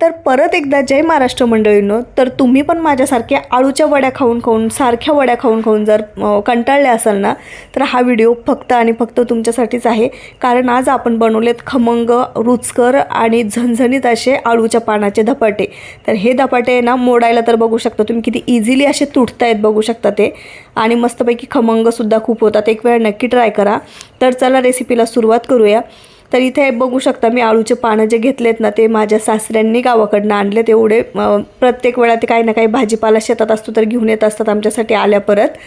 तर परत एकदा जय महाराष्ट्र मंडळींनो तर तुम्ही पण माझ्यासारख्या आळूच्या वड्या खाऊन खाऊन सारख्या वड्या खाऊन खाऊन जर कंटाळल्या कंटाळले असाल ना तर हा व्हिडिओ फक्त आणि फक्त तुमच्यासाठीच आहे. कारण आज आपण बनवलेत खमंग रुचकर आणि झणझणीत असे आळूच्या पानाचे धपाटे. तर हे धपाटे ना मोडायला तर बघू शकता तुम्ही किती इझिली असे तुटतायत बघू शकता ते. आणि मस्तपैकी खमंगसुद्धा खूप होतात. एक वेळ नक्की ट्राय करा. तर चला रेसिपीला सुरुवात करूया. तर इथे बघू शकता मी आळूचे पानं जे घेतलेत ना ते माझ्या सासऱ्यांनी गावाकडनं आणले तेवढे प्रत्येक वेळा ते काही ना काही भाजीपाला शेतात असतो तर घेऊन येत असतात आमच्यासाठी आल्या परत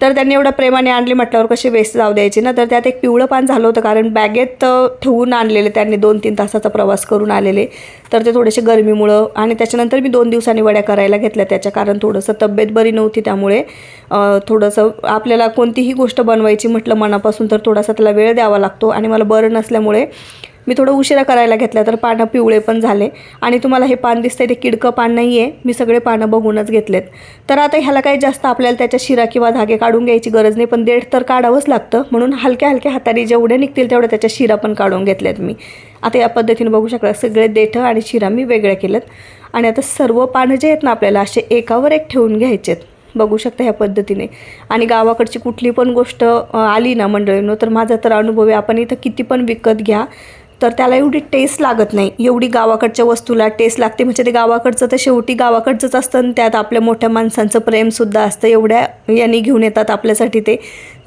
तर त्यांनी एवढ्या प्रेमाने आणले म्हटल्यावर कसे वेस्ट जाऊ द्यायची ना? तर त्यात एक पिवळं पान झालं होतं कारण बॅगेत ठेवून आणलेले त्यांनी दोन तीन तासाचा प्रवास करून आलेले. तर ते थोडेसे गरमीमुळं आणि त्याच्यानंतर मी दोन दिवसांनी वड्या करायला घेतल्या त्याच्या कारण थोडंसं तब्येत बरी नव्हती त्यामुळे. थोडंसं आपल्याला कोणतीही गोष्ट बनवायची म्हटलं मनापासून तर थोडासा त्याला वेळ द्यावा लागतो आणि मला बरं नसल्यामुळे मी थोडं उशिरा करायला घेतलं तर पानं पिवळे पण झाले. आणि तुम्हाला हे पान दिसतंय ते किडकं पान नाही आहे मी सगळे पानं बघूनच घेतलेत. तर आता ह्याला काही जास्त आपल्याला त्याच्या शिरा किंवा धागे काढून घ्यायची गरज नाही पण देठ तर काढावंच लागतं. म्हणून हलक्या हलक्या हाताने जेवढे निघतील तेवढ्या त्याच्या शिरा पण काढून घेतल्यात मी. आता या पद्धतीने बघू शकता सगळे देठं आणि शिरा मी वेगळ्या केलेत. आणि आता सर्व पानं जे आहेत ना आपल्याला असे एकावर एक ठेवून घ्यायचेत. बघू शकता ह्या पद्धतीने. आणि गावाकडची कुठली पण गोष्ट आली ना मंडळींनो तर माझा तर अनुभव आहे आपण इथं किती पण विकत घ्या तर त्याला एवढी टेस्ट लागत नाही. एवढी गावाकडच्या वस्तूला टेस्ट लागते. म्हणजे ते गावाकडचं तर शेवटी गावाकडचंच असतं आणि त्यात आपल्या मोठ्या माणसांचं प्रेमसुद्धा असतं. एवढ्या यांनी घेऊन येतात आपल्यासाठी ते.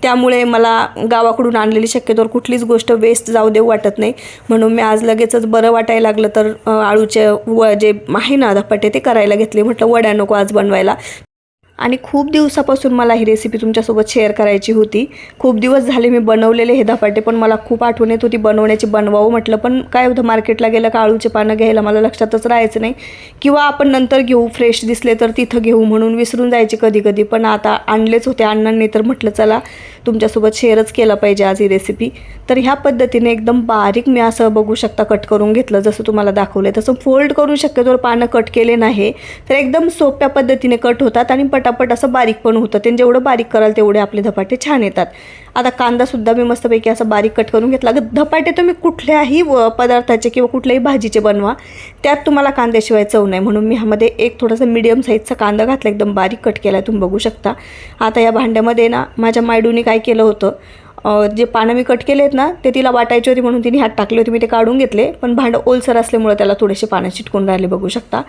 त्यामुळे मला गावाकडून आणलेली शक्यतोवर कुठलीच गोष्ट वेस्ट जाऊ देऊ वाटत नाही. म्हणून मी आज लगेचच बरं वाटायला लागलं तर आळूचे व जे आहे ना धपाटे ते करायला घेतले. म्हटलं वड्या नको आज बनवायला. आणि खूप दिवसापासून मला ही रेसिपी तुमच्यासोबत शेअर करायची होती. खूप दिवस झाले मी बनवलेले हे धपाटे पण मला खूप आठवण येत होती बनवण्याची बनवावं म्हटलं. पण काय होतं मार्केटला गेलं का आळूचे पानं घ्यायला मला लक्षातच राहायचं नाही. किंवा आपण नंतर घेऊ फ्रेश दिसले तर तिथं घेऊ म्हणून विसरून जायचे कधी कधी पण आता आणलेच होते अण्णांनी तर म्हटलं चला तुमच्यासोबत शेअरच केला पाहिजे आज ही रेसिपी तर ह्या पद्धतीने एकदम बारीक मी असं बघू शकता कट करून घेतलं जसं तुम्हाला दाखवलं आहे तसं फोल्ड करून शक्यतोवर पानं कट केले नाही तर एकदम सोप्या पद्धतीने कट होतात आणि पटापट असं बारीक पण होतं. ते जेवढं बारीक कराल तेवढे आपले धपाटे छान येतात. आता कांदासुद्धा मी मस्तपैकी असं बारीक कट करून घेतला. अगं धपाटे तुम्ही कुठल्याही व- पदार्थाचे किंवा कुठल्याही भाजीचे बनवा. त्यात तुम्हाला कांद्याशिवाय चव नाही. म्हणून मी ह्यामध्ये एक थोडासा मिडियम साईजचा कांदा घातला एकदम बारीक कट केला आहे तुम्ही बघू शकता. आता या भांड्यामध्ये ना माझ्या मायडूने काय केलं होतं जे पानं मी कट केले आहेत ना ते तिला वाटायची होती म्हणून तिने हात टाकले होते. मी ते काढून घेतले पण भांडं ओलसर असल्यामुळे त्याला थोडेसे पानं चिटकून राहिले बघू शकता.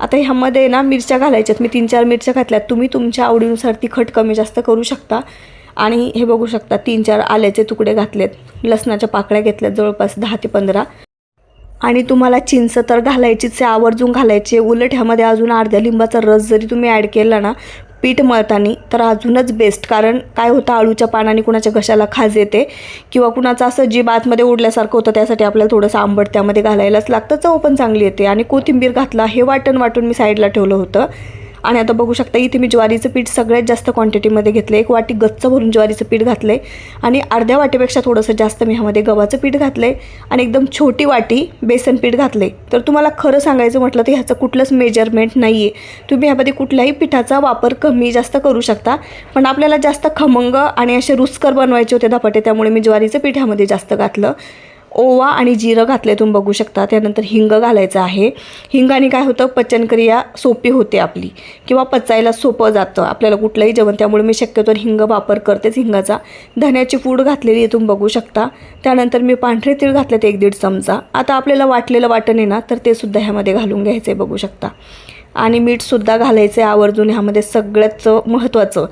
आता ह्यामध्ये ना मिरच्या घालायच्यात. मी तीन चार मिरच्या घातल्यात. तुम्ही तुमच्या आवडीनुसार तिखट कमी जास्त करू शकता. आणि हे बघू शकता तीन चार आल्याचे तुकडे घातलेत. लसणाच्या पाकळ्या घेतल्यात जवळपास दहा ते पंधरा. आणि तुम्हाला चिंच तर घालायचीच आहे आवर्जून घालायची आहे. उलट ह्यामध्ये अजून अर्ध्या लिंबाचा रस जरी तुम्ही ॲड केला ना पीठ मळताना तर अजूनच बेस्ट कारण काय होतं आळूच्या पानाने कुणाच्या घशाला खाज येते किंवा कुणाचं असं जीब आतमध्ये उडल्यासारखं होतं त्यासाठी आपल्याला थोडंसं आंबट त्यामध्ये घालायलाच लागतं. चव पण चांगली येते. आणि कोथिंबीर घातला हे वाटण वाटून मी साईडला ठेवलं होतं. आणि आता बघू शकता इथे मी ज्वारीचं पीठ सगळ्यात जास्त क्वांटिटीमध्ये घेतलं एक वाटी गच्च भरून ज्वारीचं पीठ घातलं आहे आणि अर्ध्या वाटीपेक्षा थोडंसं जास्त मी ह्यामध्ये गव्हाचं पीठ घातलं आहे आणि एकदम छोटी वाटी बेसन पीठ घातलं आहे तर तुम्हाला खरं सांगायचं म्हटलं तर ह्याचं कुठलंच मेजरमेंट नाही आहे तुम्ही ह्यामध्ये कुठल्याही पिठाचा वापर कमी जास्त करू शकता. पण आपल्याला जास्त खमंग आणि असे रुचकर बनवायचे होते धपाटे त्यामुळे मी ज्वारीचं पीठ ह्यामध्ये जास्त घातलं. ओवा आणि जिरं घातले तुम्ही बघू शकता. त्यानंतर हिंग घालायचं आहे. हिंगाने काय होतं? पचनक्रिया सोपी होते आपली. किंवा पचायला सोपं जातं. आपल्याला कुठलंही जेवण त्यामुळे मी शक्यतो हिंग वापर करतेच हिंगाचा. धन्याची पूड घातलेली आहे तुम्ही बघू शकता. त्यानंतर मी पांढरे तीळ घातलेत एक दीड चमचा. आता आपल्याला वाटलेलं वाटण आहे ना तर ते सुद्धा ह्यामध्ये घालून घ्यायचं आहे बघू शकता. आणि मीठसुद्धा घालायचं आहे आवर्जून. ह्यामध्ये सगळ्यात महत्त्वाचं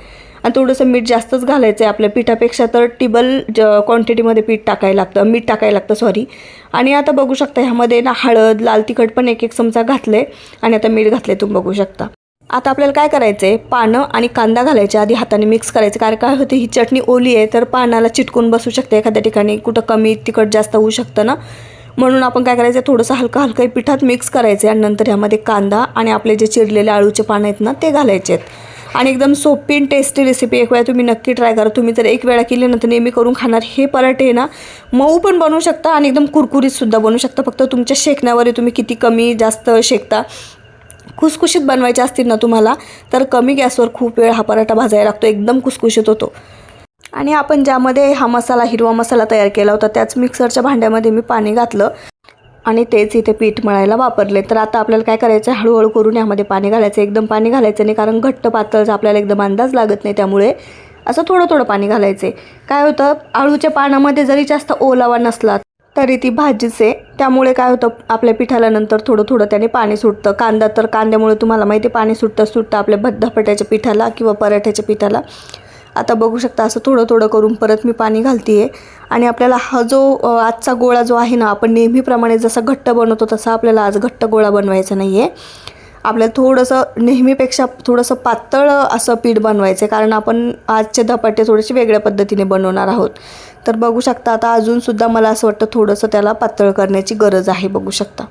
आणि थोडंसं मीठ जास्तच घालायचं आहे आपल्या पिठापेक्षा तर टिबल ज क्वांटिटीमध्ये पीठ टाकायला लागतं. मीठ टाकायला लागतं सॉरी आणि आता बघू शकता ह्यामध्ये ना हळद लाल तिखट पण एक एक चमचा घातलं आहे आणि आता मीठ घातले तुम्ही बघू शकता. आता आपल्याला काय करायचं आहे पानं आणि कांदा घालायचे आधी हाताने मिक्स करायचं कारण काय होते ही चटणी ओली आहे तर पानाला चिटकून बसू शकते एखाद्या ठिकाणी. कुठं कमी तिखट जास्त होऊ शकतं ना. म्हणून आपण काय करायचं थोडंसं हलकं हलकं पिठात मिक्स करायचं आहे आणि नंतर ह्यामध्ये कांदा आणि आपले जे चिरलेले आळूचे पानं आहेत ना ते घालायचे आहेत आणि एकदम सोपी आणि टेस्टी रेसिपी एक वेळा तुम्ही नक्की ट्राय करा. तुम्ही तर एक वेळा केली ना नेहमी करून खाणार. हे पराठे ना मऊ पण बनवू शकता आणि एकदम कुरकुरीतसुद्धा बनवू शकता. फक्त तुमच्या शेकण्यावर तुम्ही किती कमी जास्त शेकता. खुसखुशीत बनवायचे असतील ना तुम्हाला तर कमी गॅसवर खूप वेळ हा पराठा भाजायला लागतो. एकदम खुसखुशीत होतो. आणि आपण ज्यामध्ये हा मसाला हिरवा मसाला तयार केला होता त्याच मिक्सरच्या भांड्यामध्ये मी पाणी घातलं. आणि तेच इथे पीठ मळायला वापरले. तर आता आपल्याला काय करायचं आहे हळूहळू करून यामध्ये पाणी घालायचं. एकदम पाणी घालायचं नाही कारण घट्ट पातळचा आपल्याला एकदम अंदाज लागत नाही त्यामुळे असं थोडं थोडं पाणी घालायचे. काय होतं? आळूच्या पानामध्ये जरी जास्त ओलावा नसला तरी ती भाजीचे त्यामुळे काय होतं? आपल्या पिठाला नंतर थोडं थोडं त्याने पाणी सुटतं. कांदा तर कांद्यामुळे तुम्हाला माहिती आहे पाणी सुटतं सुटतं आपल्या धपाट्याच्या पिठाला किंवा पराठ्याच्या पिठाला आता बघू शकता असं थोडं थोडं करून परत मी पाणी घालते आहे आणि आपल्याला हा जो आजचा गोळा जो आहे ना आपण नेहमीप्रमाणे जसा घट्ट बनवतो तसा आपल्याला आज घट्ट गोळा बनवायचा नाही आहे आपल्याला थोडंसं नेहमीपेक्षा थोडंसं पातळ असं पीठ बनवायचं आहे कारण आपण आजचे धपाटे थोडेसे वेगळ्या पद्धतीने बनवणार आहोत. तर बघू शकता आता अजूनसुद्धा मला असं वाटतं थोडंसं त्याला पातळ करण्याची गरज आहे बघू शकता.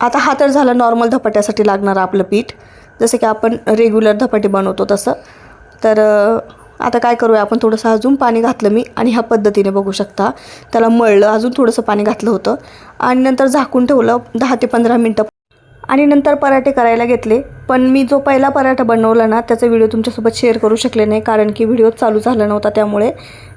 आता हा तर झाला नॉर्मल धपाट्यासाठी लागणारं आपलं पीठ. जसं की आपण रेग्युलर धपाटे बनवतो तसं. तर आता काय करूया आपण? थोडंसं अजून पाणी घातलं मी आणि ह्या पद्धतीने बघू शकता. त्याला मळलं अजून थोडंसं पाणी घातलं होतं. आणि नंतर झाकून ठेवलं दहा ते पंधरा मिनटं. आणि नंतर पराठे करायला घेतले. पण मी जो पहिला पराठा बनवला ना त्याचा व्हिडिओ तुमच्यासोबत शेअर करू शकले नाही कारण की व्हिडिओ चालू झाला नव्हता त्यामुळे.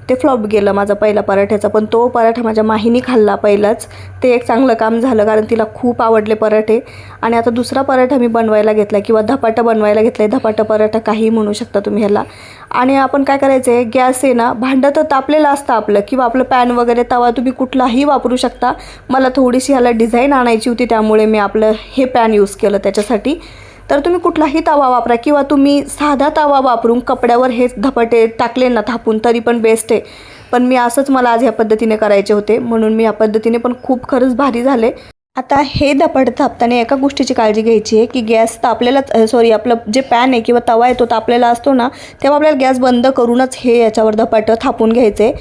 ते फ्लॉप गेलं माझा पहिला पराठ्याचा. पण तो पराठा माझ्या माहीने खाल्ला पहिलाच. ते एक चांगलं काम झालं कारण तिला खूप आवडले पराठे. आणि आता दुसरा पराठा मी बनवायला घेतला किंवा धपाटा बनवायला घेतला आहे धपाटा पराठा काही म्हणू शकता तुम्ही ह्याला. आणि आपण काय करायचं आहे गॅस आहे ना भांडं तर तापलेलं असतं आपलं किंवा आपलं पॅन वगैरे तवा तुम्ही कुठलाही वापरू शकता. मला थोडीशी ह्याला डिझाईन आणायची होती त्यामुळे मी आपलं हे पॅन यूज केलं त्याच्यासाठी. तर तुम्ही कुठलाही तवा वापरा किंवा तुम्ही साधा तवा वापरून कपड्यावर हे धपाटे टाकले ना थापून तरी पण बेस्ट आहे. पण मी असंच मला आज ह्या पद्धतीने करायचे होते म्हणून मी या पद्धतीने पण खूप खरंच भारी झाले. आता हे धपाटे थापताना एका गोष्टीची काळजी घ्यायची आहे की गॅस तापलेलाच सॉरी आपलं जे पॅन आहे किंवा तवा आहे तो तापलेला असतो ना तेव्हा आपल्याला गॅस बंद करूनच हे याच्यावर धपाटं थापून घ्यायचे.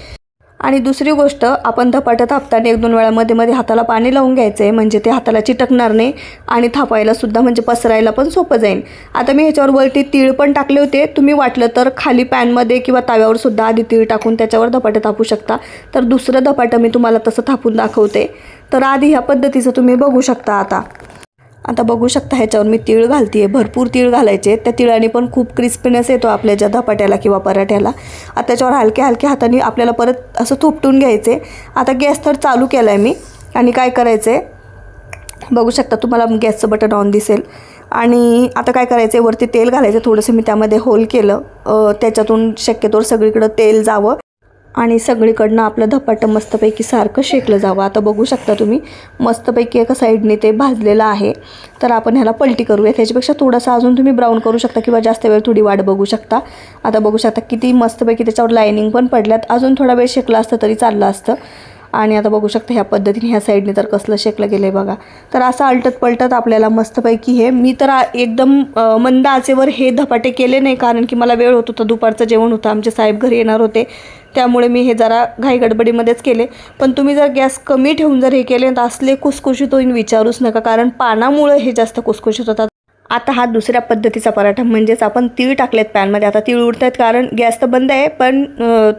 आणि दुसरी गोष्ट आपण धपाटं थापताना एक दोन वेळा मध्ये मध्ये हाताला पाणी लावून घ्यायचं आहे म्हणजे ते हाताला चिटकणार नाही आणि थापायला सुद्धा म्हणजे पसरायला पण सोपं जाईल. आता मी ह्याच्यावर वरती तीळ पण टाकले होते. तुम्ही वाटलं तर खाली पॅनमध्ये किंवा ताव्यावर सुद्धा आधी तीळ टाकून त्याच्यावर धपाटे थापू शकता. तर दुसरं धपाटं मी तुम्हाला तसं थापून दाखवते. तर आधी ह्या पद्धतीचं तुम्ही बघू शकता आता. आता बघू शकता ह्याच्यावर मी तीळ घालते आहे भरपूर तीळ घालायचे. त्या तिळाने पण खूप क्रिस्पीनेस येतो आपल्या ज्या धपाट्याला किंवा पराठ्याला. आता त्याच्यावर हलक्या हलक्या हाताने आपल्याला परत असं थोपटून घ्यायचे. आता गॅस तर चालू केला आहे मी. आणि काय करायचं आहे बघू शकता तुम्हाला गॅसचं बटन ऑन दिसेल. आणि आता काय करायचं आहे वरती तेल घालायचं थोडंसं मी त्यामध्ये होल केलं. त्याच्यातून शक्यतोवर सगळीकडं तेल जावं. आणि सगळीकडनं आपलं धपाटं मस्तपैकी सारखं शेकलं जावं. आता बघू शकता तुम्ही मस्तपैकी एका साईडने ते भाजलेलं आहे. तर आपण ह्याला पलटी करूया त्याच्यापेक्षा थोडासा अजून तुम्ही ब्राऊन करू शकता किंवा जास्त वेळ थोडी वाट बघू शकता. आता बघू शकता किती मस्तपैकी त्याच्यावर लायनिंग पण पडल्यात. अजून थोडा वेळ शेकला असतं तरी चाललं असतं. आणि आता बघू शकता ह्या पद्धतीने ह्या साईडने तर कसलं शेकलं गेलं आहे बघा. तर असं अलटत पलटत आपल्याला मस्तपैकी हे मी तर एकदम मंद आचेवर हे धपाटे केले नाही कारण की मला वेळ होत होता दुपारचं जेवण होतं. आमचे साहेब घरी येणार होते. त्यामुळे मी हे जरा घाईगडबडीमध्येच केले. पण तुम्ही जर गॅस कमी ठेवून जर हे केले तर असले कुसकुशीत होईन विचारूच नका कारण पानामुळे हे जास्त कुसकुशीत होतात. आता हा दुसऱ्या पद्धतीचा पराठा म्हणजेच आपण तीळ टाकलेत पॅनमध्ये. आता तीळ उडत आहेत कारण गॅस तर बंद आहे पण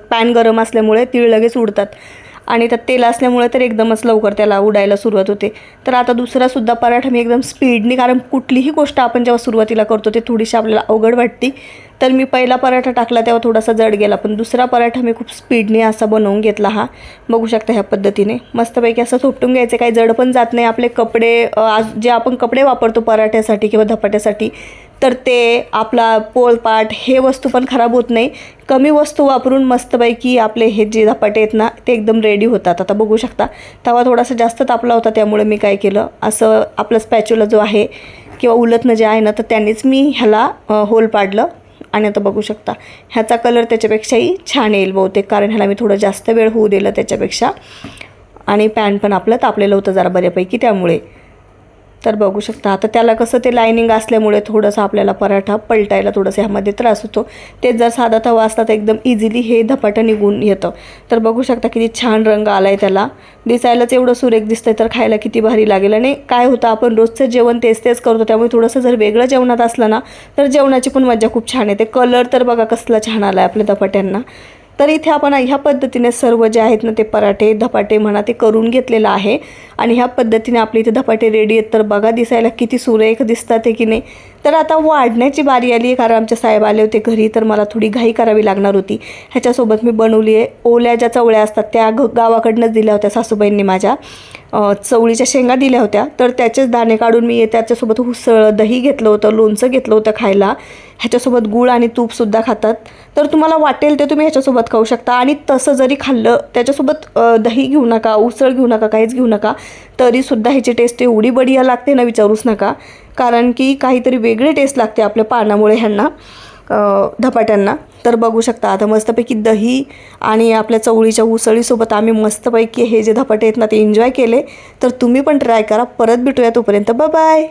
पॅन गरम असल्यामुळे तीळ लगेच उडतात. आणि त्यात तेल असल्यामुळे तर एकदमच लवकर त्याला उडायला सुरुवात होते. तर आता दुसरासुद्धा पराठा मी एकदम स्पीडने कारण कुठलीही गोष्ट आपण जेव्हा सुरुवातीला करतो ते थोडीशी आपल्याला अवघड वाटते. तर मी पहिला पराठा टाकला तेव्हा थोडासा जड गेला पण दुसरा पराठा मी खूप स्पीडने असा बनवून घेतला हा. बघू शकता ह्या पद्धतीने. मस्तपैकी असं थोपटून घ्यायचे काही जड पण जात नाही. आपले कपडे आज जे आपण कपडे वापरतो पराठ्यासाठी किंवा धपाट्यासाठी तर ते आपला पोळपाट हे वस्तू पण खराब होत नाही. कमी वस्तू वापरून मस्तपैकी आपले हे जे धपाटे आहेत ना ते एकदम रेडी होतात. आता बघू शकता तवा थोडासा जास्त तापला होता त्यामुळे मी काय केलं असं आपलं स्पॅच्युला जो आहे किंवा उलतनं जे आहे ना तर त्यांनीच मी ह्याला होल पाडलं. आणि आता बघू शकता ह्याचा कलर त्याच्यापेक्षाही छान येईल बहुतेक कारण ह्याला मी थोडं जास्त वेळ होऊ दिलं त्याच्यापेक्षा. आणि पॅन पण आपलं तापलेलं होतं जरा बऱ्यापैकी त्यामुळे. तर बघू शकता. आता त्याला कसं ते लायनिंग असल्यामुळे थोडंसं आपल्याला पराठा पलटायला थोडंसं ह्यामध्ये त्रास होतो. ते जर साधा तवा असला तर एकदम इझिली हे धपाटं निघून येतं. तर बघू शकता किती छान रंग आला आहे त्याला. दिसायलाच एवढं सुरेख दिसतंय तर खायला किती भारी लागेल. आणि काय होतं आपण रोजचं जेवण तेच तेच करतो त्यामुळे थोडंसं जर वेगळं जेवणात असलं ना तर जेवणाची पण मजा खूप छान येते. कलर तर बघा कसला छान आला आहे आपल्या धपाट्यांना. तर इथे आपण ह्या पद्धतीने सर्व जे आहेत ना ते पराठे धपाटे म्हणा ते करून घेतलेलं आहे. आणि ह्या पद्धतीने आपले इथे धपाटे रेडी आहेत. तर बघा दिसायला किती सुरेख दिसतात आहे की नाही. तर आता वाढण्याची बारी आली आहे कारण आमचे साहेब आले होते घरी तर मला थोडी घाई करावी लागणार होती. ह्याच्यासोबत मी बनवली आहे. ओल्या ज्या चवळ्या असतात त्या ग गावाकडनंच दिल्या होत्या सासूबाईंनी माझ्या. चवळीच्या शेंगा दिल्या होत्या. तर त्याचेच दाणे काढून मी त्याच्यासोबत उसळ दही घेतलं होतं लोणचं घेतलं होतं खायला. ह्याच्यासोबत गूळ आणि तूपसुद्धा खातात. तर तुम्हाला वाटेल ते तुम्ही ह्याच्यासोबत खाऊ शकता. आणि तसं जरी खाल्लं त्याच्यासोबत दही घेऊ नका उसळ घेऊ नका काहीच घेऊ नका. तरीसुद्धा ह्याची टेस्ट एवढी बढिया लागते ना विचारूच नका. कारण की काहीतरी वेगळी टेस्ट लागते आपल्या पानामुळे ह्यांना धपाट्यांना. तर बघू शकता आता मस्तपैकी दही आणि आपल्या चवळीच्या उसळीसोबत आम्ही मस्तपैकी हे जे धपाटे आहेत ना ते एन्जॉय केले. तर तुम्ही पण ट्राय करा. परत भेटूया तोपर्यंत. बाय